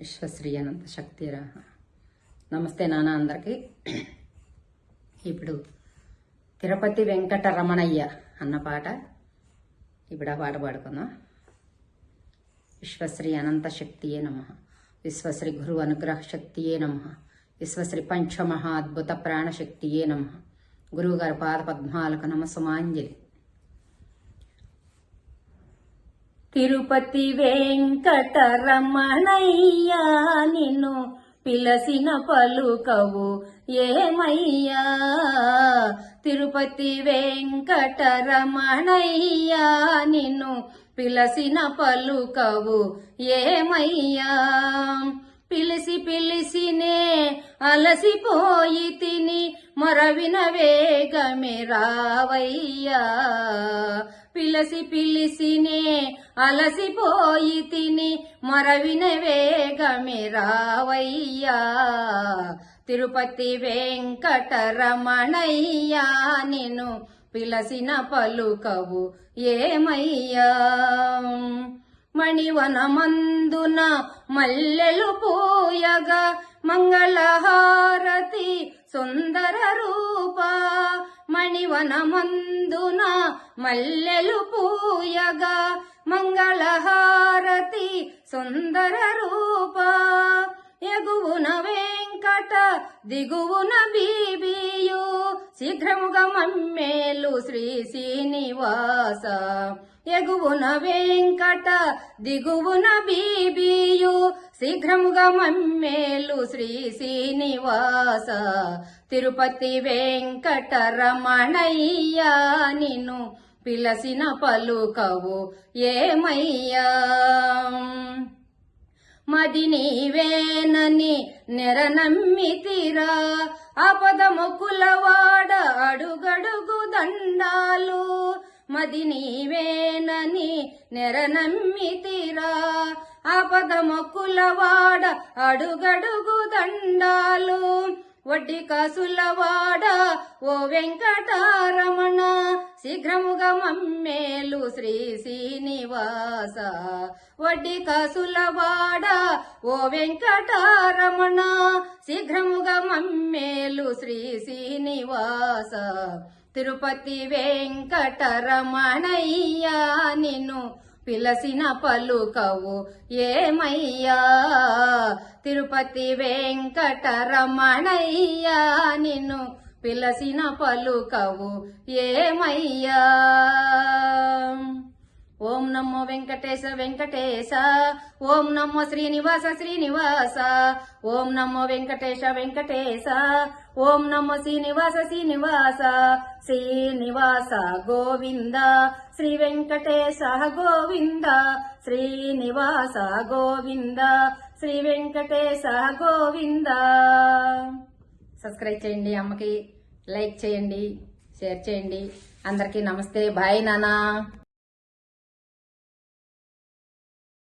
విశ్వశ్రీ అనంత శక్తి రహ నమస్తే నాన్న అందరికీ. ఇప్పుడు తిరుపతి వెంకటరమణయ్య అన్న పాట. ఇప్పుడు ఆ పాట పాడుకుందాం. విశ్వశ్రీ అనంత శక్తియే నమ. విశ్వశ్రీ గురు అనుగ్రహ శక్తియే నమ. విశ్వశ్రీ పంచమహా అద్భుత ప్రాణశక్తియే నమ. గురువుగారి పాద పద్మాలకు నమస్సుమాంజలి. తిరుపతి వెంకటరమణయ్యా నిన్ను పిలసిన పలుకవు ఏమయ్యా? తిరుపతి వెంకటరమణయ్యా నిన్ను పిలసిన పలుకవు ఏమయ్యా? పిలిసి పిలిసి అలసిపోయి తిని మొరవిన వేగమే రావయ్యా. పిలసి పిలిసినే అలసిపోయి తిని మరవిన వేగమే రావయ్యా. తిరుపతి వెంకటరమణయ్యా నిన్ను పిలసిన పలుకవు ఏమయ్యా? మణివనమందున మల్లెలు పూయగా మంగళ సుందర రూప మణివనమందున మల్లెలు పూయగా మంగళహారతి సుందర రూప. ఎగువున వెంకట దిగువున బీబియు శీఘ్రముగా మమ్మేలు శ్రీ శ్రీనివాస. ఎగువున వెంకట దిగువున బీబియు శీఘ్రముగా మమ్మేలు శ్రీ శ్రీనివాస. తిరుపతి వెంకటరమణయ్య నిన్ను పిలసిన పలుకవు ఏమయ్యా? మది నీవేనని నెరనమ్మితిరా? ఆపదముకులవాడ అడుగడుగు దండాలు. మది నీవేనని నెరనమ్మితిరా? ఆపద మొక్కులవాడ అడుగడుగు దండాలు. వడ్డీ కాసులవాడ ఓ వెంకటారమణ శీఘ్రముగా మమ్మేలు శ్రీ శ్రీనివాస. వడ్డీ కాసులవాడ ఓ వెంకటారమణ శీఘ్రముగా మమ్మేలు శ్రీ శ్రీనివాస. తిరుపతి వెంకటరమణయ్యా నిన్ను పిలసిన పలుకవు ఏమయ్యా? తిరుపతి వెంకటరమణయ్యా నిన్ను పిలసిన పలుకవు ఏమయ్యా? నమో వెంకటేశ వెంకటేశ ఓం నమో శ్రీనివాస శ్రీనివాస ఓం నమో వెంకటేశ వెంకటేశ ఓం నమో శ్రీనివాస శ్రీనివాస శ్రీనివాస గోవింద శ్రీ వెంకటేశ గోవింద శ్రీనివాస గోవింద శ్రీ వెంకటేశ గోవింద. సబ్స్క్రైబ్ చేయండి అమ్మకి లైక్ చేయండి షేర్ చేయండి. అందరికీ నమస్తే బాయ్ నానా.